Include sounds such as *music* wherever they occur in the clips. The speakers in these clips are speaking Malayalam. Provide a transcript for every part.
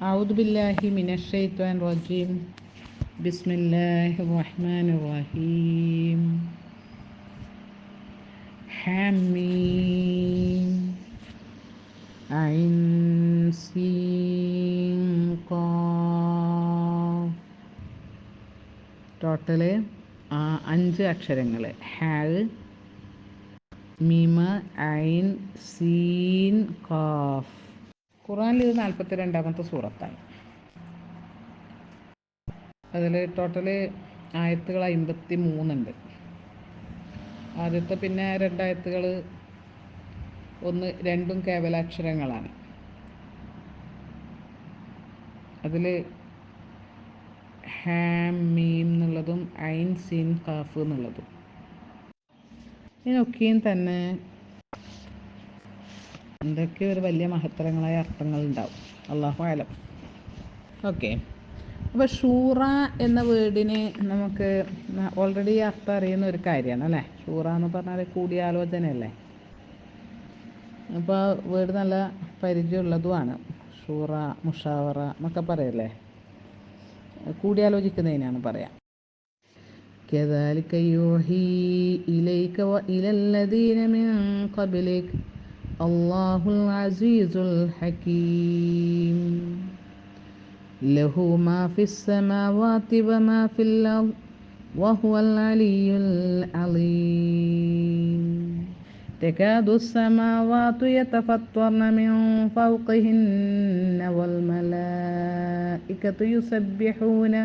أعوذ بالله من الشيطان الرجيم بسم الله الرحمن الرحيم حميم عين سين قاف ടോട്ടല് അഞ്ച് അക്ഷരങ്ങൾ ഹാ മീമ ഐൻ സീൻ ഖാഫ് ഖുറാനിൽ ഇത് നാൽപ്പത്തി രണ്ടാമത്തെ സൂറത്താണ്. അതിൽ ടോട്ടൽ ആയത്തുകൾ അമ്പത്തി മൂന്നുണ്ട് ആദ്യത്തെ പിന്നെ രണ്ടായത്തുകൾ ഒന്ന് രണ്ടും കേവലാക്ഷരങ്ങളാണ്. അതിൽ ഹാം മീം എന്നുള്ളതും ഐൻ സീൻ കാഫ് എന്നുള്ളതും. ഇതിനൊക്കെയും തന്നെ എന്തൊക്കെ ഒരു വലിയ മഹത്തരങ്ങളായ അർത്ഥങ്ങൾ ഉണ്ടാവും അള്ളാഹു ആലം ഓക്കെ അപ്പോൾ ഷൂറ എന്ന വേർഡിന് നമുക്ക് ഓൾറെഡി അർത്ഥം അറിയുന്ന ഒരു കാര്യമാണ് അല്ലേ ഷൂറ എന്ന് പറഞ്ഞാൽ കൂടിയാലോചനയല്ലേ അപ്പോൾ വേർഡ് നല്ല പരിചയമുള്ളതുമാണ് ഷൂറ മുഷാവറ എന്നൊക്കെ പറയല്ലേ കൂടിയാലോചിക്കുന്നതിനാണ് പറയാം كذلك يوحي إليك وإلى الذين من قبلك الله العزيز الحكيم. له ما في السماوات وما في الأرض وهو العلي العظيم. تكاد السماوات يتفطرن من فوقهن والملائكة يسبحون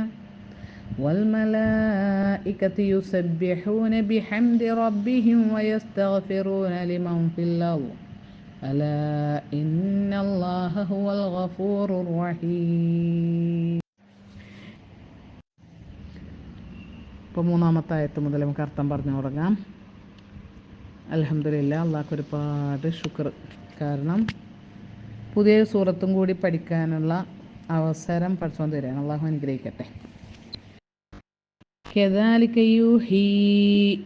والملائكة يسبحون بحمد ربهم ويستغفرون لمن في الأرض. ألا إن الله هو الغفور الرحيم ഇപ്പോൾ മൂന്നാമത്തെ ആയത്ത് മുതൽ നമുക്ക് അർത്ഥം പറഞ്ഞു തുടങ്ങാം അലഹമില്ല അള്ളാഹ്ക്ക് ഒരുപാട് ശുക്ർ കാരണം പുതിയ സൂറത്തും കൂടി പഠിക്കാനുള്ള അവസരം പഠിച്ചോൻ തരാൻ അള്ളാഹു അനുഗ്രഹിക്കട്ടെ كذلك يوحي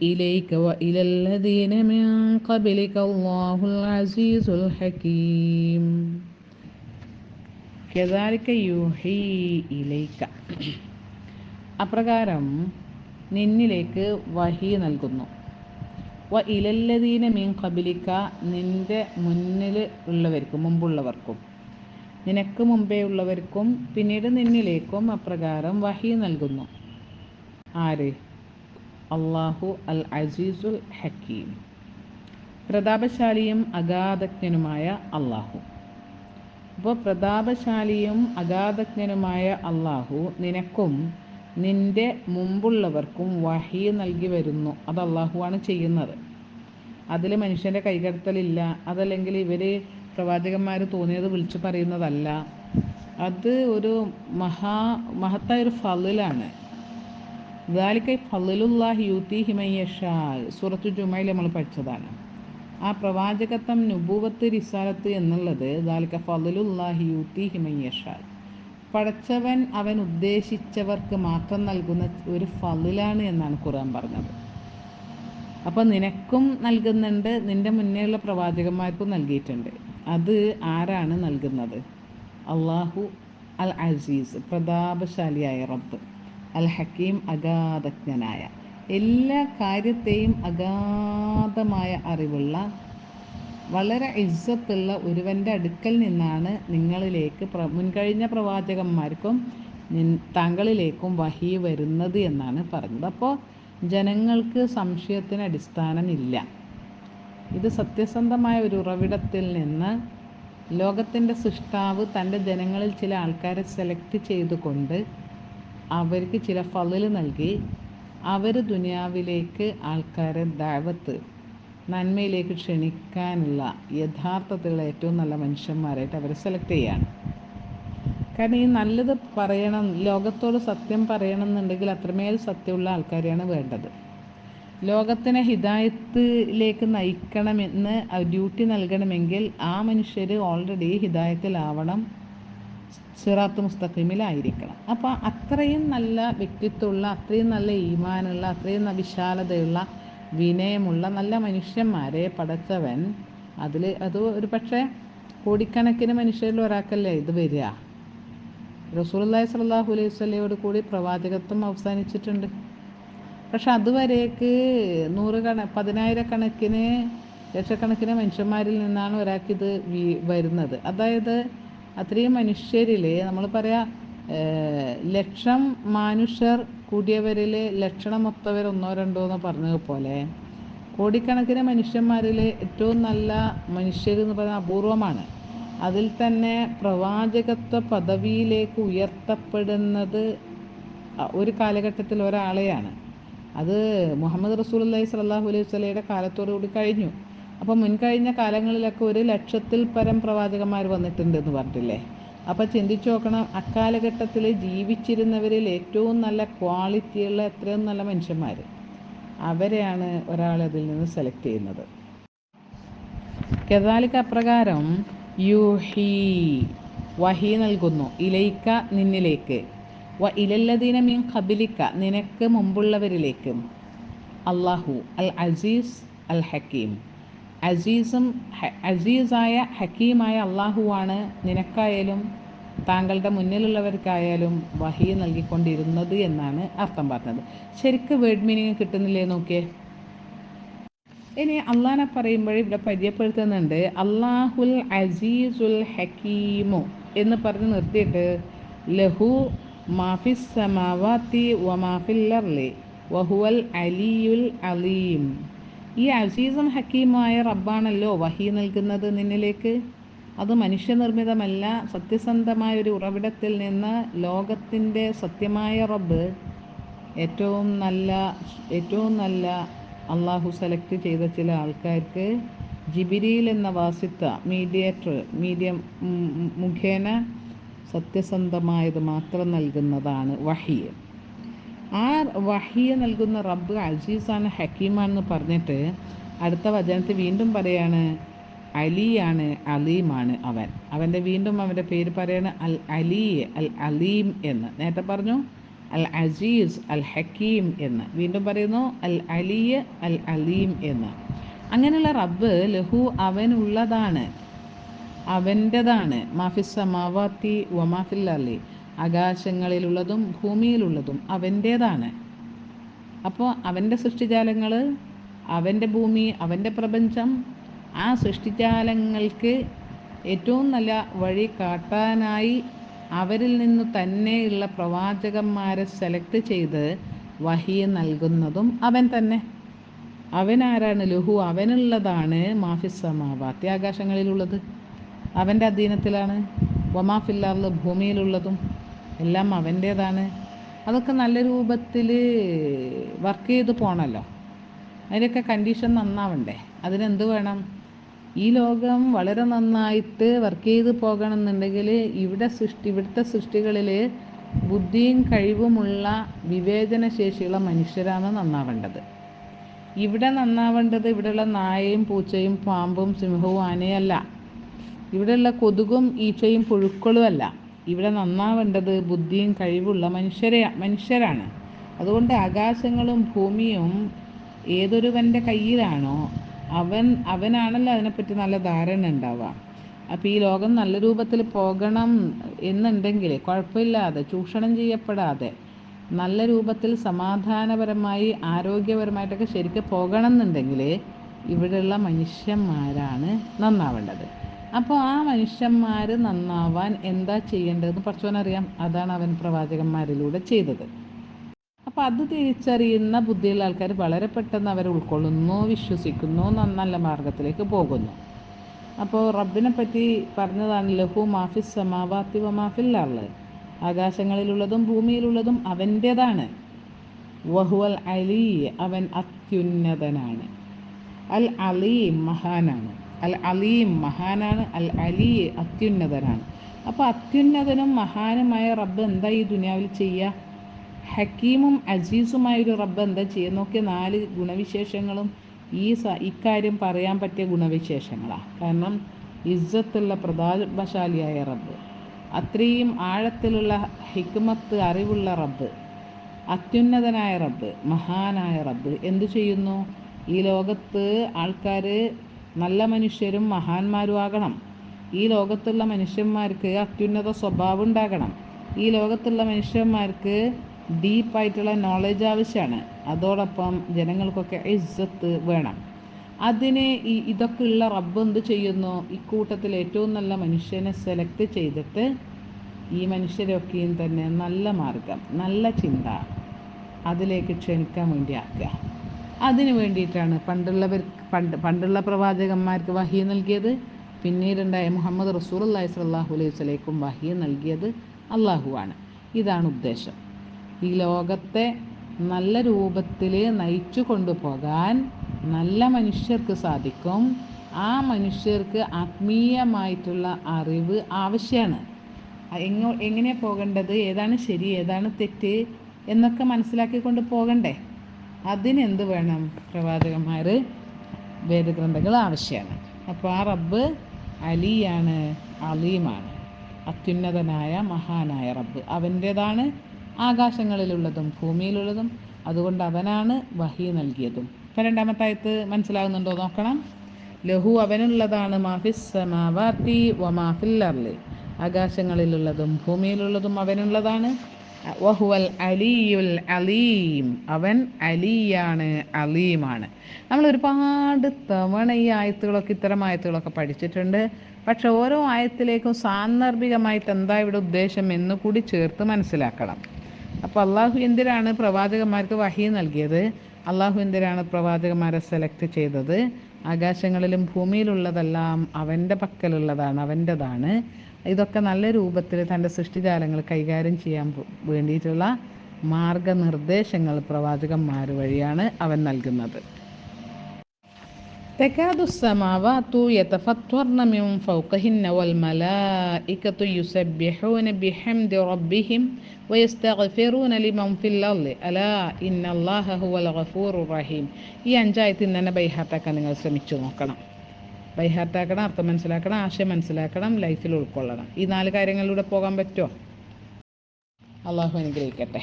إليك وإلى الذين من قبلك الله العزيز الحكيم كذلك يوحي إليك അപ്രകാരം നിന്നിലേക്ക് വഹി നൽകുന്നു വ ഇലല്ലതീന മീൻ കബിലിക്ക നിന്റെ മുന്നിൽ ഉള്ളവർക്കും മുമ്പുള്ളവർക്കും നിനക്ക് മുമ്പേ ഉള്ളവർക്കും പിന്നീട് നിന്നിലേക്കും അപ്രകാരം വഹി നൽകുന്നു ആര്? അള്ളാഹു അൽ അസീസുൽ ഹക്കീം. പ്രതാപശാലിയും അഗാധജ്ഞനുമായ അള്ളാഹു അപ്പോൾ പ്രതാപശാലിയും അഗാധജ്ഞനുമായ അള്ളാഹു നിനക്കും നിന്റെ മുമ്പുള്ളവർക്കും വഹി നൽകി വരുന്നു. അത് അള്ളാഹുവാണ് ചെയ്യുന്നത്. അതിൽ മനുഷ്യന്റെ കൈകടത്തലില്ല. അതല്ലെങ്കിൽ ഇവർ പ്രവാചകന്മാർ തോന്നിയത് വിളിച്ചു പറയുന്നതല്ല. അത് ഒരു മഹാ മഹത്തായ ഒരു ഫലിലാണ്. ദാലിക്കൈ ഫലുല്ലാഹി യൂത്തി ഹിമയ്യഷാ സൂറത്തു ജുമയിൽ നമ്മൾ പഠിച്ചതാണ്. ആ പ്രവാചകത്വം നുബൂവത്ത് റിസാലത്ത് എന്നുള്ളത് ദാലിക്ക ഫലുല്ലാഹി യൂത്തി ഹിമയ്യഷാ പഠിച്ചവൻ അവൻ ഉദ്ദേശിച്ചവർക്ക് മാത്രം നൽകുന്ന ഒരു ഫലിലാണ് എന്നാണ് ഖുർആൻ പറഞ്ഞത്. അപ്പോൾ നിനക്കും നൽകുന്നുണ്ട് നിന്റെ മുന്നേയുള്ള പ്രവാചകന്മാർക്കും നൽകിയിട്ടുണ്ട്. അത് ആരാണ് നൽകുന്നത്? അള്ളാഹു അൽ അസീസ് പ്രതാപശാലിയായ റബ്ബ്. അൽ ഹക്കീം അഗാധജ്ഞനായ. എല്ലാ കാര്യത്തെയും അഗാധമായ അറിവുള്ള വളരെ ഇജ്ജത്തുള്ള ഒരുവന്റെ അടുക്കൽ നിന്നാണ് നിങ്ങളിലേക്ക് പ്ര മുൻകഴിഞ്ഞ പ്രവാചകന്മാർക്കും താങ്കളിലേക്കും വഹി വരുന്നത് എന്നാണ് പറഞ്ഞത്. അപ്പോൾ ജനങ്ങൾക്ക് സംശയത്തിന് അടിസ്ഥാനമില്ല. ഇത് സത്യസന്ധമായ ഒരു ഉറവിടത്തിൽ നിന്ന് ലോകത്തിന്റെ സൃഷ്ടാവ് തന്റെ ജനങ്ങളിൽ ചില ആൾക്കാരെ സെലക്ട് ചെയ്തുകൊണ്ട് അവർക്ക് ചില ഫലിൽ നൽകി അവർ ദുനിയാവിലേക്ക് ആൾക്കാരെ ദാവത്ത് നന്മയിലേക്ക് ക്ഷണിക്കാനുള്ള യഥാർത്ഥത്തിലുള്ള ഏറ്റവും നല്ല മനുഷ്യന്മാരായിട്ട് അവർ സെലക്ട് ചെയ്യാണ്. കാരണം ഈ നല്ലത് പറയണം ലോകത്തോട് സത്യം പറയണം എന്നുണ്ടെങ്കിൽ അത്രമേൽ സത്യമുള്ള ആൾക്കാരെയാണ് വേണ്ടത്. ലോകത്തിനെ ഹിദായത്തിലേക്ക് നയിക്കണമെന്ന് ഡ്യൂട്ടി നൽകണമെങ്കിൽ ആ മനുഷ്യർ ഓൾറെഡി ഹിദായത്തിലാവണം സിറാത്ത് മുസ്തഖീമിലായിരിക്കണം. അപ്പോൾ അത്രയും നല്ല വ്യക്തിത്വമുള്ള അത്രയും നല്ല ഈമാനുള്ള അത്രയും വിശാലതയുള്ള വിനയമുള്ള നല്ല മനുഷ്യന്മാരെ പടച്ചവൻ അതിൽ അത് ഒരു പക്ഷേ കോടിക്കണക്കിന് മനുഷ്യരിൽ ഒരാൾക്കല്ലേ ഇത് വരിക? റസൂലുള്ളാഹി സ്വല്ലല്ലാഹു അലൈഹി വസല്ലമയോട് കൂടി പ്രവാചകത്വം അവസാനിച്ചിട്ടുണ്ട്. പക്ഷെ അതുവരേക്ക് നൂറുകണ പതിനായിരക്കണക്കിന് ലക്ഷക്കണക്കിന് മനുഷ്യന്മാരിൽ നിന്നാണ് ഒരാൾക്കിത് വരുന്നത്. അതായത് അത്രയും മനുഷ്യരിൽ നമ്മൾ പറയാ ലക്ഷം മനുഷ്യർ കൂടിയവരിൽ ലക്ഷണമൊത്തവർ ഒന്നോ രണ്ടോ എന്ന് പറഞ്ഞതുപോലെ കോടിക്കണക്കിന് മനുഷ്യന്മാരിൽ ഏറ്റവും നല്ല മനുഷ്യർ എന്ന് പറയുന്നത് അപൂർവമാണ്. അതിൽ തന്നെ പ്രവാചകത്വ പദവിയിലേക്ക് ഉയർത്തപ്പെടുന്നത് ഒരു കാലഘട്ടത്തിൽ ഒരാളെയാണ്. അത് മുഹമ്മദ് റസൂലുള്ളാഹി സ്വല്ലല്ലാഹു അലൈഹി വസല്ലമയുടെ കാലത്തോടു കൂടി കഴിഞ്ഞു. അപ്പോൾ മുൻകഴിഞ്ഞ കാലങ്ങളിലൊക്കെ ഒരു ലക്ഷത്തിൽ പരം പ്രവാചകന്മാർ വന്നിട്ടുണ്ട് എന്ന് പറഞ്ഞിട്ടില്ലേ? അപ്പോൾ ചിന്തിച്ചു നോക്കണം അക്കാലഘട്ടത്തിൽ ജീവിച്ചിരുന്നവരിൽ ഏറ്റവും നല്ല ക്വാളിറ്റിയുള്ള എത്രയും നല്ല മനുഷ്യന്മാർ അവരെയാണ് ഒരാൾ അതിൽ നിന്ന് സെലക്ട് ചെയ്യുന്നത്. കെതാലിക്ക് അപ്രകാരം യൂഹി വഹി നൽകുന്നു ഇലയിക്ക നിന്നിലേക്ക്. വ ഇലല്ലദീന മീൻ കബിലിക്ക നിനക്ക് മുമ്പുള്ളവരിലേക്കും. അള്ളാഹു അൽ അസീസ് അൽ ഹക്കീം. അസീസും അസീസായ ഹക്കീമായ അള്ളാഹുവാണ് നിനക്കായാലും താങ്കളുടെ മുന്നിലുള്ളവർക്കായാലും വഹി നൽകിക്കൊണ്ടിരുന്നത് എന്നാണ് അർത്ഥം പറഞ്ഞത്. ശരിക്ക് വേർഡ് മീനിങ് കിട്ടുന്നില്ലേ നോക്കിയേ? ഇനി അള്ളാനെ പറയുമ്പോൾ ഇവിടെ പരിചയപ്പെടുത്തുന്നുണ്ട് അള്ളാഹുൽ അസീസുൽ ഹക്കീമു എന്ന് പറഞ്ഞ് നിർത്തിയിട്ട് ലഹു മാഫിസ് സമാവാത്തി വ മാഫില്ലർലി വഹുവൽ അലിയുൽ അലീം ഈ അസീസും ഹക്കീമായ റബ്ബാണല്ലോ വഹി നൽകുന്നത് നിന്നിലേക്ക്? അത് മനുഷ്യനിർമ്മിതമല്ല. സത്യസന്ധമായ ഒരു ഉറവിടത്തിൽ നിന്ന് ലോകത്തിന്റെ സത്യമായ റബ്ബ് ഏറ്റവും നല്ല ഏറ്റവും നല്ല അള്ളാഹു സെലക്ട് ചെയ്ത ചില ആൾക്കാർക്ക് ജിബിരിയിൽ എന്ന വാസിത്ത മീഡിയേറ്റർ മീഡിയം മുഖേന സത്യസന്ധമായത് മാത്രം നൽകുന്നതാണ് വഹിയ ആ വഹിയ നൽകുന്ന റബ്ബ് അജീസാണ് ഹക്കീമാണെന്ന് പറഞ്ഞിട്ട് അടുത്ത വചനത്തിൽ വീണ്ടും പറയാണ് അലിയാണ് അലീമാണ് അവൻ. അവന്റെ വീണ്ടും അവന്റെ പേര് പറയാണ് അൽ അലി അൽ അലീം എന്ന്. നേരത്തെ പറഞ്ഞു അൽ അജീസ് അൽ ഹക്കീം എന്ന്. വീണ്ടും പറയുന്നു അൽ അലിയ അൽ അലീം എന്ന്. അങ്ങനെയുള്ള റബ്ബ് ലഹു അവനുള്ളതാണ്. അവന്റെതാണ്. മാഫിസ് മാവാത്തി വമാഫിൽ അലി ആകാശങ്ങളിലുള്ളതും ഭൂമിയിലുള്ളതും അവന്റേതാണ് അപ്പോൾ അവന്റെ സൃഷ്ടിജാലങ്ങൾ അവന്റെ ഭൂമി അവന്റെ പ്രപഞ്ചം ആ സൃഷ്ടിജാലങ്ങൾക്ക് ഏറ്റവും നല്ല വഴി കാട്ടാനായി അവരിൽ നിന്ന് തന്നെയുള്ള പ്രവാചകന്മാരെ സെലക്ട് ചെയ്ത് വഹിയ നൽകുന്നതും അവൻ തന്നെ. അവനാരാണ് ലുഹു? അവനുള്ളതാണ് മാഫിസ് സമാവാത്തി ആകാശങ്ങളിലുള്ളത് അവന്റെ അധീനത്തിലാണ്. വമാഫില്ലാറിൽ ഭൂമിയിലുള്ളതും. എല്ലാം അവന്റേതാണ് അതൊക്കെ നല്ല രൂപത്തിൽ വർക്ക് ചെയ്ത് പോകണമല്ലോ അതിനൊക്കെ കണ്ടീഷൻ നന്നാവണ്ടേ? അതിനെന്ത് വേണം? ഈ ലോകം വളരെ നന്നായിട്ട് വർക്ക് ചെയ്ത് പോകണമെന്നുണ്ടെങ്കിൽ ഇവിടെ സൃഷ്ടി ഇവിടുത്തെ സൃഷ്ടികളിൽ ബുദ്ധിയും കഴിവുമുള്ള വിവേചന ശേഷിയുള്ള മനുഷ്യരാണ് നന്നാവേണ്ടത്. ഇവിടെ നന്നാവേണ്ടത് ഇവിടെയുള്ള നായയും പൂച്ചയും പാമ്പും സിംഹവും ആനയല്ല ഇവിടെയുള്ള കൊതുകും ഈച്ചയും പുഴുക്കളും അല്ല. ഇവിടെ നന്നാവേണ്ടത് ബുദ്ധിയും കഴിവുള്ള മനുഷ്യരെ മനുഷ്യരാണ്. അതുകൊണ്ട് ആകാശങ്ങളും ഭൂമിയും ഏതൊരുവന്റെ കയ്യിലാണോ അവൻ അവനാണല്ലോ അതിനെപ്പറ്റി നല്ല ധാരണ ഉണ്ടാവുക. അപ്പോൾ ഈ ലോകം നല്ല രൂപത്തിൽ പോകണം എന്നുണ്ടെങ്കിൽ കുഴപ്പമില്ലാതെ ചൂഷണം ചെയ്യപ്പെടാതെ നല്ല രൂപത്തിൽ സമാധാനപരമായി ആരോഗ്യപരമായിട്ടൊക്കെ ശരിക്കും പോകണം എന്നുണ്ടെങ്കിൽ ഇവിടെയുള്ള മനുഷ്യന്മാരാണ് നന്നാവേണ്ടത്. അപ്പോൾ ആ മനുഷ്യന്മാർ നന്നാവാൻ എന്താ ചെയ്യേണ്ടതെന്ന് പഠിച്ചവനറിയാം അതാണ് അവൻ പ്രവാചകന്മാരിലൂടെ ചെയ്തത്. അപ്പോൾ അത് തിരിച്ചറിയുന്ന ബുദ്ധിയുള്ള ആൾക്കാർ വളരെ പെട്ടെന്ന് അവരെ ഉൾക്കൊള്ളുന്നു വിശ്വസിക്കുന്നു നല്ല മാർഗത്തിലേക്ക് പോകുന്നു. അപ്പോൾ റബ്ബിനെ പറ്റി പറഞ്ഞതാണ് ലഹു മാഫി സമാവാത്തി വമാഫില്ലാൾ ആകാശങ്ങളിലുള്ളതും ഭൂമിയിലുള്ളതും അവന്റേതാണ് വഹുവൽ അലി അവൻ അത്യുന്നതനാണ്. അൽ അലീം മഹാനാണ്. അൽ അലീം മഹാനാണ് അൽ അലി അത്യുന്നതനാണ്. അപ്പോൾ അത്യുന്നതനും മഹാനുമായ റബ്ബ് എന്താ ഈ ദുനിയാവിൽ ചെയ്യുക ഹക്കീമും അജീസുമായൊരു റബ്ബ് എന്താ ചെയ്യുക നോക്കിയ നാല് ഗുണവിശേഷങ്ങളും ഈ ഇക്കാര്യം പറയാൻ പറ്റിയ ഗുണവിശേഷങ്ങളാണ് കാരണം ഇജ്ജത്തുള്ള പ്രതാപശാലിയായ റബ്ബ് അത്രയും ആഴത്തിലുള്ള ഹിക്മത്ത് അറിവുള്ള റബ്ബ് അത്യുന്നതനായ റബ്ബ് മഹാനായ റബ്ബ് എന്തു ചെയ്യുന്നു? ഈ ലോകത്ത് ആൾക്കാർ നല്ല മനുഷ്യരും മഹാന്മാരും ആകണം. ഈ ലോകത്തുള്ള മനുഷ്യന്മാർക്ക് അത്യുന്നത സ്വഭാവം ഉണ്ടാകണം. ഈ ലോകത്തുള്ള മനുഷ്യന്മാർക്ക് ഡീപ്പായിട്ടുള്ള നോളജ് ആവശ്യമാണ്. അതോടൊപ്പം ജനങ്ങൾക്കൊക്കെ ഇസ്സത്ത് വേണം. അതിന് ഈ ഇതൊക്കെ ഉള്ള റബ്ബ് എന്ത് ചെയ്യുന്നു? ഇക്കൂട്ടത്തിൽ ഏറ്റവും നല്ല മനുഷ്യനെ സെലക്ട് ചെയ്തിട്ട് ഈ മനുഷ്യരൊക്കെയും തന്നെ നല്ല മാർഗം നല്ല ചിന്ത അതിലേക്ക് ക്ഷണിക്കാൻ വേണ്ടി ആക്കുക. അതിന് വേണ്ടിയിട്ടാണ്. പണ്ടുള്ളവർ പണ്ട് പണ്ടുള്ള പ്രവാചകന്മാർക്ക് വഹി നൽകിയത്. പിന്നീടുണ്ടായ മുഹമ്മദ് റസൂൽ അള്ളാഹി സ്വല്ലാഹു അലൈഹി വസ്ലേക്കും വഹി നൽകിയത് അള്ളാഹുവാണ് ഇതാണ് ഉദ്ദേശം. ഈ ലോകത്തെ നല്ല രൂപത്തിൽ നയിച്ചു കൊണ്ടുപോകാൻ നല്ല മനുഷ്യർക്ക് സാധിക്കും. ആ മനുഷ്യർക്ക് ആത്മീയമായിട്ടുള്ള അറിവ് ആവശ്യമാണ് എങ്ങ എങ്ങനെ പോകേണ്ടത്? ഏതാണ് ശരി ഏതാണ് തെറ്റ്? എന്നൊക്കെ മനസ്സിലാക്കിക്കൊണ്ട് പോകണ്ടേ? അതിനെന്ത് വേണം? പ്രവാചകന്മാർ വേദഗ്രന്ഥങ്ങൾ ആവശ്യമാണ്. അപ്പോൾ ആ റബ്ബ് അലിയാണ് അലീമാണ്. അത്യുന്നതനായ മഹാനായ റബ്ബ്. അവന്റേതാണ് ആകാശങ്ങളിലുള്ളതും ഭൂമിയിലുള്ളതും. അതുകൊണ്ട് അവനാണ് വഹി നൽകിയതും. ഇപ്പം രണ്ടാമത്തെ ആയത്ത് മനസ്സിലാകുന്നുണ്ടോ? നോക്കണം. ലഹു അവനുള്ളതാണ് മാഫിസ് സമാവാത്തി വ മാഫിൽ ആകാശങ്ങളിലുള്ളതും ഭൂമിയിലുള്ളതും അവനുള്ളതാണ്. വഹുവൽ അലിയുൽ അലീം. അവൻ അലിയാണ് അലീമാണ്. നമ്മൾ ഒരുപാട് തവണ ഈ ആയത്തുകളൊക്കെ ഇത്തരം ആയത്തുകളൊക്കെ പഠിച്ചിട്ടുണ്ട്. പക്ഷെ ഓരോ ആയത്തിലേക്കും സാന്ദർഭികമായിട്ട് എന്താ ഇവിടെ ഉദ്ദേശം എന്ന് കൂടി ചേർത്ത് മനസ്സിലാക്കണം. അപ്പോൾ അള്ളാഹു എന്തിനാണ് പ്രവാചകന്മാർക്ക് വഹി നൽകിയത്? അള്ളാഹു എന്തിനാണ് പ്രവാചകന്മാരെ സെലക്ട് ചെയ്തത്? ആകാശങ്ങളിലും ഭൂമിയിലുള്ളതെല്ലാം അവന്റെ പക്കലുള്ളതാണ് അവന്റെതാണ്. ഇതൊക്കെ നല്ല രൂപത്തിൽ തൻ്റെ സൃഷ്ടിജാലങ്ങൾ കൈകാര്യം ചെയ്യാൻ വേണ്ടിയിട്ടുള്ള മാർഗനിർദ്ദേശങ്ങൾ പ്രവാചകന്മാർ വഴിയാണ് അവൻ നൽകുന്നത് تكاد السماوات يتفطرن من فوقهن والملائكة يسبحون بحمد ربهم ويستغفرون لمن في الأرض ألا إن الله هو الغفور الرحيم ഈ അഞ്ചായത്തിൽ തന്നെ ബൈഹാത്താക്കാൻ നിങ്ങൾ ശ്രമിച്ചു നോക്കണം ബൈഹാർട്ടാക്കണം അർത്ഥം മനസ്സിലാക്കണം ആശയം മനസ്സിലാക്കണം ലൈഫിൽ ഉൾക്കൊള്ളണം. ഈ നാല് കാര്യങ്ങളിലൂടെ പോകാൻ പറ്റുമോ? അള്ളാഹു അനുഗ്രഹിക്കട്ടെ.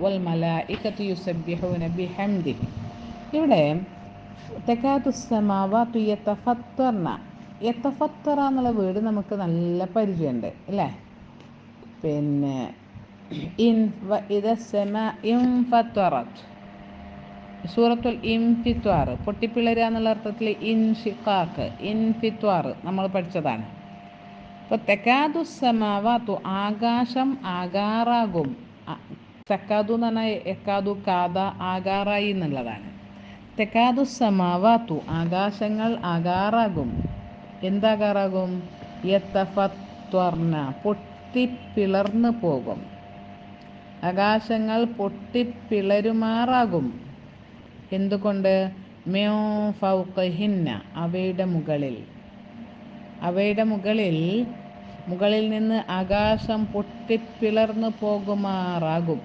വൽ ബിഹംദി. ഇവിടെ എന്നുള്ള വീട് നമുക്ക് നല്ല പരിചയമുണ്ട് അല്ലേ? പിന്നെ ഇൻ ഇൻ ഫത്വറത്ത് സൂറത്തുൽ ഇൻഫിത്വാർ പൊട്ടിപ്പിളരുക എന്നുള്ള അർത്ഥത്തിൽ ഇൻഷിക്കാക്ക് ഇൻഫിത്വാർ നമ്മൾ പഠിച്ചതാണ്. അപ്പോൾ തെക്കാതു സമാവാത്തു ആകാശം ആകാറാകും. തെക്കാതു എന്ന് പറഞ്ഞാൽ എക്കാതു കാത ആകാറായി എന്നുള്ളതാണ്. തെക്കാതു സമാവാത്തു ആകാശങ്ങൾ ആകാറാകും. എന്താകാറാകും? യത്തഫത്വർണ പൊട്ടിപ്പിളർന്നു പോകും. ആകാശങ്ങൾ പൊട്ടിപ്പിളരുമാറാകും. എന്തുകൊണ്ട്? മ്യോ ഫൗക്കഹിന്ന അവയുടെ മുകളിൽ. അവയുടെ മുകളിൽ മുകളിൽ നിന്ന് ആകാശം പൊട്ടിപ്പിളർന്നു പോകുമാറാകും.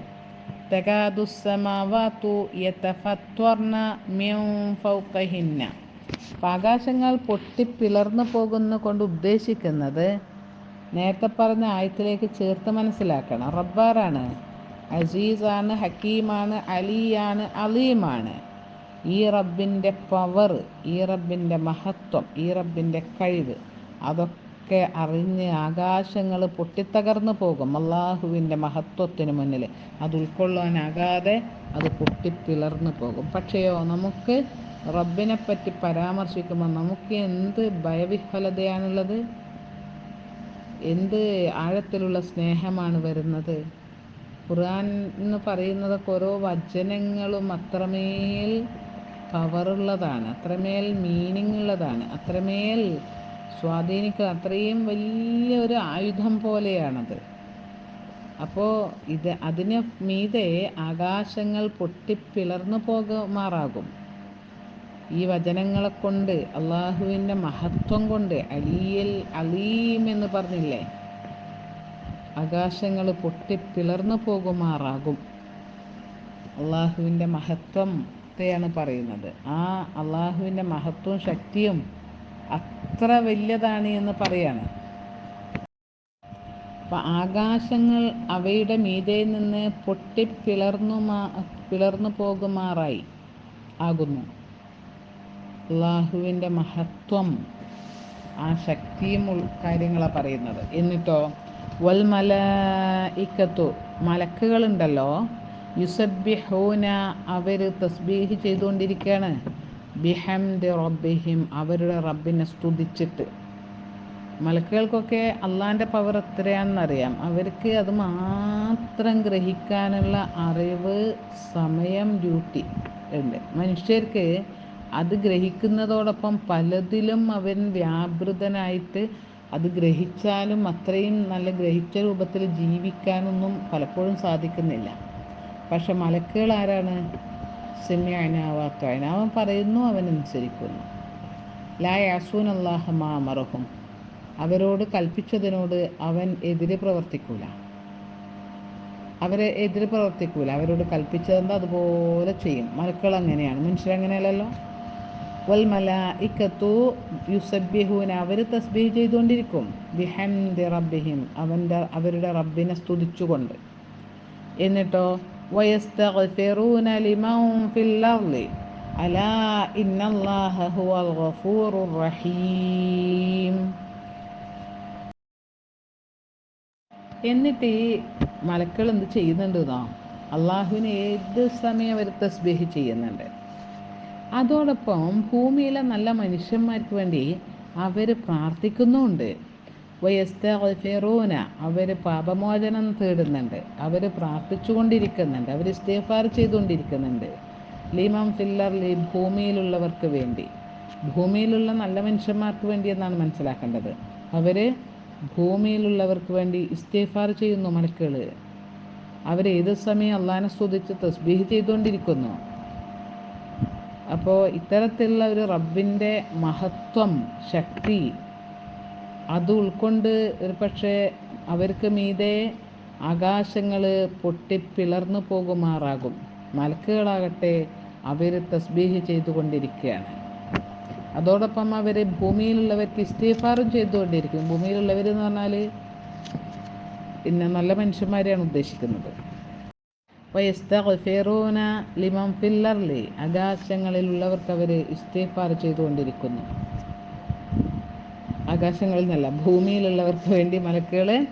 തെകാദുസ്സമാവാത്തു യതഫത്വർന മ്യം ഫൗക്കഹിന്ന ആകാശങ്ങൾ പൊട്ടിപ്പിളർന്നു പോകുന്ന കൊണ്ട് ഉദ്ദേശിക്കുന്നത് നേരത്തെ പറഞ്ഞ ആയത്തിലേക്ക് ചേർത്ത് മനസ്സിലാക്കണം. റബ്ബാറാണ്. അസീസാണ് ഹക്കീമാണ് അലിയാണ് അലീമാണ്. ഈ റബ്ബിന്റെ പവർ ഈ റബ്ബിന്റെ മഹത്വം ഈ റബ്ബിന്റെ കഴിവ് അതൊക്കെ അറിഞ്ഞ് ആകാശങ്ങൾ പൊട്ടിത്തകർന്നു പോകും അള്ളാഹുവിന്റെ മഹത്വത്തിന് മുന്നിൽ. അത് ഉൾക്കൊള്ളാനാകാതെ അത് പൊട്ടിപ്പിളർന്നു പോകും. പക്ഷേയോ നമുക്ക് റബ്ബിനെ പറ്റി പരാമർശിക്കുമ്പോൾ നമുക്ക് എന്ത് ഭയവിഹ്വലതയാണുള്ളത്? എന്ത് ആഴത്തിലുള്ള സ്നേഹമാണ് വരുന്നത്? ഖുർആൻ എന്ന് പറയുന്നതൊക്കെ ഓരോ വചനങ്ങളും അത്രമേൽ പവറുള്ളതാണ് അത്രമേൽ മീനിങ് ഉള്ളതാണ്. അത്രമേൽ സ്വാധീനിക്കുക. അത്രയും വലിയ ഒരു ആയുധം പോലെയാണത്. അപ്പോൾ ഇത് അതിന് മീതെ ആകാശങ്ങൾ പൊട്ടിപ്പിളർന്നു പോകുമാറാകും. ഈ വചനങ്ങളെ കൊണ്ട് അള്ളാഹുവിന്റെ മഹത്വം കൊണ്ട് അലിയൽ അലീം എന്ന് പറഞ്ഞില്ലേ ആകാശങ്ങൾ പൊട്ടിപ്പിളർന്നു പോകുമാറാകും. അള്ളാഹുവിന്റെ മഹത്വത്തെയാണ് പറയുന്നത്. ആ അള്ളാഹുവിന്റെ മഹത്വവും ശക്തിയും അത്ര വലിയതാണ് എന്ന് പറയാണ്. അപ്പം ആകാശങ്ങൾ അവയുടെ മീതെ നിന്ന് പൊട്ടിപ്പിളർന്നു പിളർന്നു പോകുമാറായി ആകുന്നു. അള്ളാഹുവിന്റെ മഹത്വം ആ ശക്തിയും കാര്യങ്ങളാണ് പറയുന്നത്. എന്നിട്ടോ വൽ മല ഇക്കത്തു മലക്കുകളുണ്ടല്ലോ യുസബിഹൂന അവർ തസ്ബീഹ് ചെയ്തുകൊണ്ടിരിക്കുകയാണ് ബിഹംദ് റബ്ബിഹിം അവരുടെ റബ്ബിനെ സ്തുതിച്ചിട്ട്. മലക്കുകൾക്കൊക്കെ അള്ളാന്റെ പവർ എത്രയാണെന്നറിയാം. അവർക്ക് അത് മാത്രം ഗ്രഹിക്കാനുള്ള അറിവ് സമയം ഡ്യൂട്ടി ഉണ്ട്. മനുഷ്യർക്ക് അത് ഗ്രഹിക്കുന്നതോടൊപ്പം പലതിലും അവൻ വ്യാപൃതനായിട്ട് അത് ഗ്രഹിച്ചാലും അത്രയും നല്ല ഗ്രഹിച്ച രൂപത്തിൽ ജീവിക്കാനൊന്നും പലപ്പോഴും സാധിക്കുന്നില്ല. പക്ഷെ മലക്കുകൾ ആരാണ്? സെമ്യാനാവാത്തവൻ അവൻ പറയുന്നു അവൻ അനുസരിക്കുന്നു. ലാ യാസൂൻ അള്ളാഹ മാമറഹും അവരോട് കൽപ്പിച്ചതിനോട് അവൻ എതിരെ പ്രവർത്തിക്കൂല. അവരെ എതിരെ പ്രവർത്തിക്കൂല. അവരോട് കൽപ്പിച്ചതെന്താ? അതുപോലെ ചെയ്യും. മലക്കൾ അങ്ങനെയാണ്. മനുഷ്യരങ്ങനെയല്ലല്ലോ വൽ മല ഇക്കത്തു യുസബ്യഹൂന അവർ തസ്ബീഹ് ചെയ്തുകൊണ്ടിരിക്കും. ബിഹം ദി റബ്ബിഹിം. അവന്റെ അവരുടെ റബ്ബിനെ സ്തുതിച്ചുകൊണ്ട്. എന്നിട്ടോ ويستغفرون لمن في الأرض ألا إن الله هو الغفور الرحيم എന്നിട്ട് ഈ മലക്കൾ എന്ത് ചെയ്യുന്നുണ്ട് എന്നോ അള്ളാഹുവിന് ഏത് സമയം അവർ തസ്ബീഹ് ചെയ്യുന്നുണ്ട് അതോടൊപ്പം ഭൂമിയിലെ നല്ല മനുഷ്യന്മാർക്ക് വേണ്ടി അവർ പ്രാർത്ഥിക്കുന്നുമുണ്ട് വയസ്തഫിറൂന അവർ പാപമോചനം തേടുന്നുണ്ട്. അവർ പ്രാർത്ഥിച്ചുകൊണ്ടിരിക്കുന്നുണ്ട്. അവർ ഇസ്തേഫാർ ചെയ്തുകൊണ്ടിരിക്കുന്നുണ്ട്. ലീമം ഫില്ലർ ലീ ഭൂമിയിലുള്ളവർക്ക് വേണ്ടി. ഭൂമിയിലുള്ള നല്ല മനുഷ്യന്മാർക്ക് വേണ്ടി എന്നാണ് മനസ്സിലാക്കേണ്ടത്. അവർ ഭൂമിയിലുള്ളവർക്ക് വേണ്ടി ഇസ്തേഫാർ ചെയ്യുന്നു മലക്കുകൾ അവർ ഏത് സമയം അള്ളഹാനെ സ്തുതിച്ച് തസ്ബീഹ് ചെയ്തുകൊണ്ടിരിക്കുന്നു? അപ്പോൾ ഇത്തരത്തിലുള്ള ഒരു റബ്ബിന്റെ മഹത്വം ശക്തി അത് ഉൾക്കൊണ്ട് പക്ഷേ അവർക്ക് മീതെ ആകാശങ്ങൾ പൊട്ടിപ്പിളർന്നു പോകുമാറാകും. മലക്കുകളാകട്ടെ അവർ തസ്ബീഹ് ചെയ്തുകൊണ്ടിരിക്കുകയാണ്. അതോടൊപ്പം അവർ ഭൂമിയിലുള്ളവർക്ക് ഇസ്തീഫാറും ചെയ്തുകൊണ്ടിരിക്കും. ഭൂമിയിലുള്ളവർ എന്ന് പറഞ്ഞാൽ പിന്നെ നല്ല മനുഷ്യന്മാരെയാണ് ഉദ്ദേശിക്കുന്നത്. വയസ്തഫിറൂന ലിമം ഫില്ലർലി ആകാശങ്ങളിലുള്ളവർക്ക് അവർ ഇസ്തീഫാർ ചെയ്തുകൊണ്ടിരിക്കുന്നു. ആകാശങ്ങളിൽ നിന്നല്ല ഭൂമിയിലുള്ളവർക്ക് വേണ്ടി മലക്കുകളെ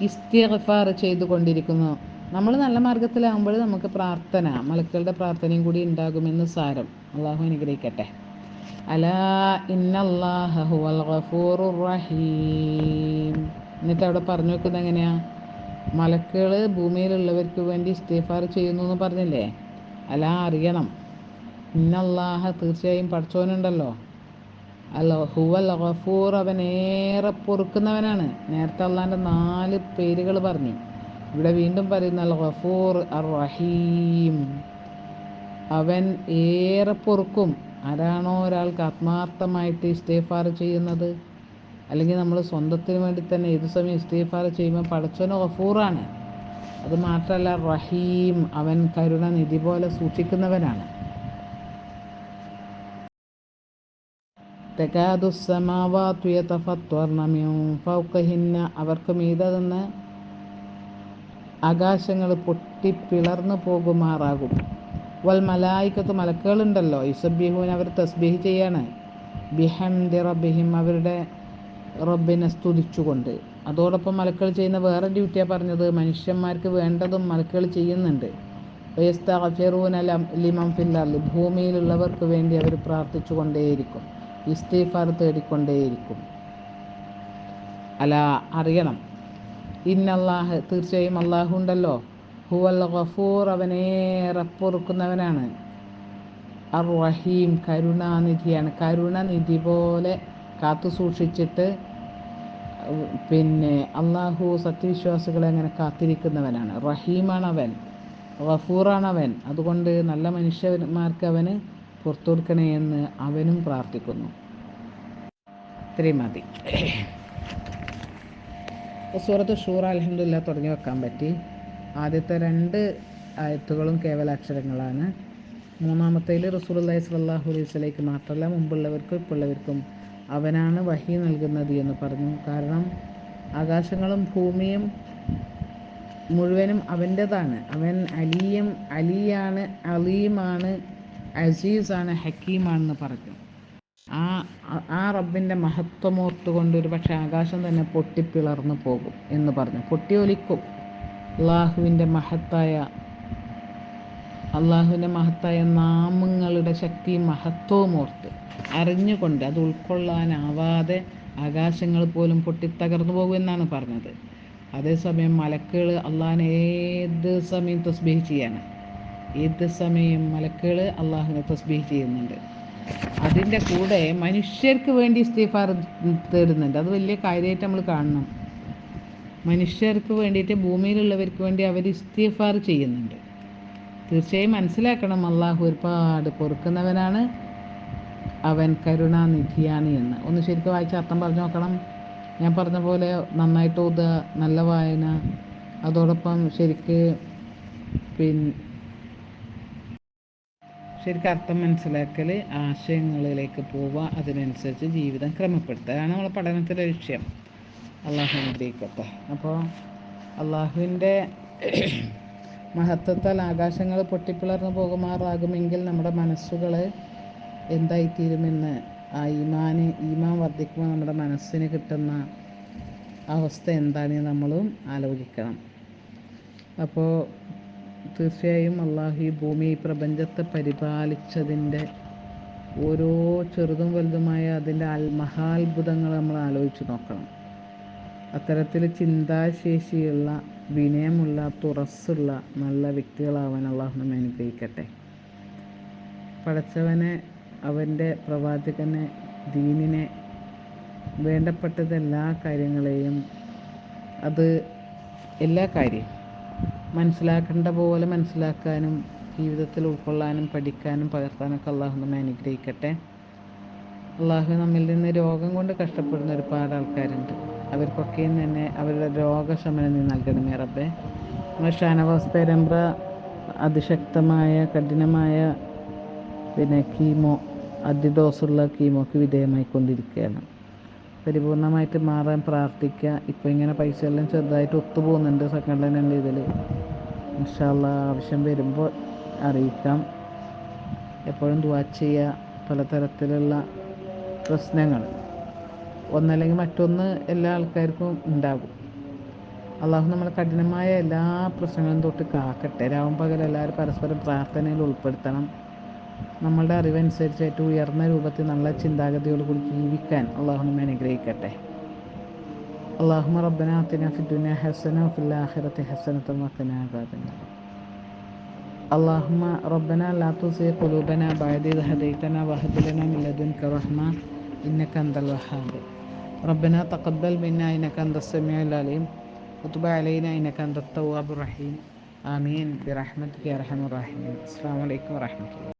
ഇസ്തിഗ്ഫാർ ചെയ്തുകൊണ്ടിരിക്കുന്നു. നമ്മൾ നല്ല മാർഗത്തിലാകുമ്പോൾ നമുക്ക് പ്രാർത്ഥന മലക്കുകളുടെ പ്രാർത്ഥനയും കൂടി ഉണ്ടാകുമെന്ന് സാരം. അള്ളാഹു അനുഗ്രഹിക്കട്ടെ. അലാ ഇന്നല്ലാഹുൽ ഗഫൂറുർ എന്നിട്ട് അവിടെ പറഞ്ഞു വെക്കുന്നത് എങ്ങനെയാ? മലക്കുകൾ ഭൂമിയിലുള്ളവർക്ക് വേണ്ടി ഇസ്തീഫാർ ചെയ്യുന്നു എന്ന് പറഞ്ഞില്ലേ? അലാ അറിയണം. ഇന്നല്ലാഹ തീർച്ചയായും പഠിച്ചവനുണ്ടല്ലോ. അല്ല ഹുവൽ ഗഫൂർ അവൻ ഏറെ പൊറുക്കുന്നവനാണ്. നേരത്തെ അള്ളാന്റെ നാല് പേരുകൾ പറഞ്ഞു. ഇവിടെ വീണ്ടും പറയുന്ന അൽ ഗഫൂർ അർ റഹീം. അവൻ ഏറെ പൊറുക്കും. ആരാണോ ഒരാൾക്ക് ആത്മാർത്ഥമായിട്ട് ഇസ്തേഫാർ ചെയ്യുന്നത്? അല്ലെങ്കിൽ നമ്മൾ സ്വന്തത്തിന് വേണ്ടി തന്നെ ഏത് സമയം ഇസ്തേഫാർ ചെയ്യുമ്പോൾ പടച്ചവന് ഗഫൂറാണ്. അത് മാത്രമല്ല റഹീം അവൻ കരുണ നിധി പോലെ സൂക്ഷിക്കുന്നവനാണ്. ഫൗഖഹിന്ന. അവർക്ക് മീത നിന്ന് ആകാശങ്ങൾ പൊട്ടിപ്പിളർന്നു പോകുമാറാകും. വൽ മലായിക്കത്ത് മലക്കുകളുണ്ടല്ലോ. യുസബിഹുവിന് അവർ തസ്ബീഹ് ചെയ്യാണ്. ബിഹംദി റബ്ബിഹിം അവരുടെ റബ്ബിനെ സ്തുതിച്ചുകൊണ്ട്. അതോടൊപ്പം മലക്കൾ ചെയ്യുന്ന വേറെ ഡ്യൂട്ടിയാണ് പറഞ്ഞത്. മനുഷ്യന്മാർക്ക് വേണ്ടതും മലക്കൾ ചെയ്യുന്നുണ്ട്. വയസ്തഫിറൂന ലിമം ഫില്ലർലി ഭൂമിയിലുള്ളവർക്ക് വേണ്ടി അവർ പ്രാർത്ഥിച്ചു കൊണ്ടേയിരിക്കും ഇസ്തീഫാർ തേടിക്കൊണ്ടേയിരിക്കും. അല അറിയണം. ഇന്നല്ലാഹ് തീർച്ചയായും അള്ളാഹു ഉണ്ടല്ലോ ഹുവൽ ഗഫൂർ അവനേറെ പൊറുക്കുന്നവനാണ് അർ റഹീം കരുണാനിധിയാണ്. കരുണനിധി പോലെ കാത്തു സൂക്ഷിച്ചിട്ട് പിന്നെ അള്ളാഹു സത്യവിശ്വാസികളെ അങ്ങനെ കാത്തിരിക്കുന്നവനാണ്. റഹീമാണ് അവൻ അവൻ അതുകൊണ്ട് നല്ല മനുഷ്യന്മാർക്ക് അവന് പുറത്തു കൊടുക്കണേ എന്ന് അവനും പ്രാർത്ഥിക്കുന്നു. ഇത്രയും മതി. സൂറത്ത് ഷൂർ അലഹമില്ല തുടങ്ങി വെക്കാൻ പറ്റി. ആദ്യത്തെ രണ്ട് ആയത്തുകളും കേവല അക്ഷരങ്ങളാണ് മൂന്നാമത്തേൽ റസൂലുള്ളാഹി സ്വല്ലല്ലാഹു അലൈഹി വസല്ലമയ്ക്ക് മാത്രമല്ല മുമ്പുള്ളവർക്കും ഇപ്പോഴുള്ളവർക്കും അവനാണ് വഹി നൽകുന്നത് എന്ന് പറഞ്ഞു. കാരണം ആകാശങ്ങളും ഭൂമിയും മുഴുവനും അവന്റെതാണ്. അവൻ അലിയും അലിയാണ് അലീമാണ് അസീസാണ് ഹക്കീമാണെന്ന് പറഞ്ഞു. ആ ആ റബ്ബിന്റെ മഹത്വമോർത്ത് കൊണ്ട് ഒരു പക്ഷേ ആകാശം തന്നെ പൊട്ടിപ്പിളർന്നു പോകും എന്ന് പറഞ്ഞു. പൊട്ടിയൊലിക്കും. അള്ളാഹുവിന്റെ മഹത്തായ അള്ളാഹുവിന്റെ മഹത്തായ നാമങ്ങളുടെ ശക്തിയും മഹത്വവും ഓർത്ത് അറിഞ്ഞുകൊണ്ട് അത് ഉൾക്കൊള്ളാനാവാതെ ആകാശങ്ങൾ പോലും പൊട്ടിത്തകർന്നു പോകുമെന്നാണ് പറഞ്ഞത്. അതേസമയം മലക്കുകൾ അള്ളാഹിനെ ഏത് സമയം തസ്ബീഹ് ചെയ്യാണ്? ഏത് സമയം മലക്കുകൾ അള്ളാഹുവിനെ തസ്ബീഹ് ചെയ്യുന്നുണ്ട്. അതിന്റെ കൂടെ മനുഷ്യർക്ക് വേണ്ടി ഇസ്തീഫാർ തേടുന്നുണ്ട്. അത് വലിയ കാര്യമായിട്ട് നമ്മൾ കാണണം. മനുഷ്യർക്ക് വേണ്ടിയിട്ട് ഭൂമിയിലുള്ളവർക്ക് വേണ്ടി അവർ ഇസ്തീഫാർ ചെയ്യുന്നുണ്ട്. തീർച്ചയായും മനസ്സിലാക്കണം അള്ളാഹു ഒരുപാട് പൊറുക്കുന്നവനാണ്. അവൻ കരുണാനിധിയാണ് എന്ന്. ഒന്ന് ശരിക്കും വായിച്ച അർത്ഥം പറഞ്ഞു നോക്കണം. ഞാൻ പറഞ്ഞ പോലെ നന്നായിട്ട് ഓതുക നല്ല വായന അതോടൊപ്പം ശരിക്ക് പിന്നെ ശരിക്കും അർത്ഥം മനസ്സിലാക്കൽ ആശയങ്ങളിലേക്ക് പോവുക അതിനനുസരിച്ച് ജീവിതം ക്രമപ്പെടുത്തുക. അതാണ് നമ്മളെ പഠനത്തിലെ ലക്ഷ്യം. അള്ളാഹു അനുഗ്രഹിക്കട്ടെ. അപ്പോൾ അള്ളാഹുവിന്റെ *clears throat* മഹത്വത്താൽ ആകാശങ്ങൾ പൊട്ടിപ്പിളർന്നു പോകുമാറാകുമെങ്കിൽ നമ്മുടെ മനസ്സുകൾ എന്തായിത്തീരുമെന്ന് ആ ഈമാന് ഈമാൻ വർദ്ധിക്കുമ്പോൾ നമ്മുടെ മനസ്സിന് കിട്ടുന്ന അവസ്ഥ എന്താണെന്ന് നമ്മളും ആലോചിക്കണം. അപ്പോൾ തീർച്ചയായും അള്ളാഹു ഈ ഭൂമി ഈ പ്രപഞ്ചത്തെ പരിപാലിച്ചതിന്റെ ഓരോ ചെറുതും വലുതുമായ അതിന്റെ മഹാത്ഭുതങ്ങൾ നമ്മൾ ആലോചിച്ച് നോക്കണം. അത്തരത്തിൽ ചിന്താശേഷിയുള്ള വിനയമുള്ള തുറസ്സുള്ള നല്ല വ്യക്തികളാവാൻ അള്ളാഹു നമ്മെ അനുഗ്രഹിക്കട്ടെ. പടച്ചവനെ അവന്റെ പ്രവാചകനെ ദീനിനെ വേണ്ടപ്പെട്ടത് എല്ലാ കാര്യങ്ങളെയും അത് എല്ലാ കാര്യം മനസ്സിലാക്കേണ്ട പോലെ മനസ്സിലാക്കാനും ജീവിതത്തിൽ ഉൾക്കൊള്ളാനും പഠിക്കാനും പകർത്താനൊക്കെ അള്ളാഹു നമ്മെ അനുഗ്രഹിക്കട്ടെ. അള്ളാഹു നമ്മിൽ നിന്ന് രോഗം കൊണ്ട് കഷ്ടപ്പെടുന്ന ഒരുപാട് ആൾക്കാരുണ്ട്. അവർക്കൊക്കെയും തന്നെ അവരുടെ രോഗശമനം നീ നൽകണമേ റബ്ബെ. ഷാനവാസ് പേരമ്പ്ര അതിശക്തമായ കഠിനമായ പിന്നെ കീമോ അതിഡോസുള്ള കീമോക്ക് വിധേയമായിക്കൊണ്ടിരിക്കുകയാണ്. പരിപൂർണമായിട്ട് മാറാൻ പ്രാർത്ഥിക്കുക. ഇപ്പോൾ ഇങ്ങനെ പൈസ എല്ലാം ചെറുതായിട്ട് ഒത്തുപോകുന്നുണ്ട് സെക്കൻഡ് സംഘടനന്റെ ഇതിൽ ഇൻഷാല്ല ആവശ്യം വരുമ്പോൾ അറിയിക്കാം. എപ്പോഴും ദുവാ ചെയ്യുക. പലതരത്തിലുള്ള പ്രശ്നങ്ങൾ. ഒന്നല്ലെങ്കിൽ മറ്റൊന്ന് എല്ലാ ആൾക്കാർക്കും ഉണ്ടാകും. അള്ളാഹു നമ്മൾ കഠിനമായ എല്ലാ പ്രശ്നങ്ങളും തൊട്ട് കാക്കട്ടെ. രാവും പകൽ എല്ലാവരും പരസ്പരം പ്രാർത്ഥനയിൽ ഉൾപ്പെടുത്തണം. നമ്മളുടെ അറിവനുസരിച്ച് ഏറ്റവും ഉയർന്ന രൂപത്തിൽ നല്ല ചിന്താഗതിയോടുകൂടി ജീവിക്കാൻ അള്ളാഹു നമ്മെ അനുഗ്രഹിക്കട്ടെ اللهم ربنا آتنا في الدنيا حسنة وفي الآخرة حسنة وقنا عذاب النار اللهم ربنا لا تزغ قلوبنا بعد إذ هديتنا وهب لنا من لدنك رحمة إنك أنت الوهاب ربنا تقبل منا إنك أنت السميع العليم وتب علينا إنك أنت التواب الرحيم آمين برحمتك يا أرحم الراحمين السلام عليكم ورحمة الله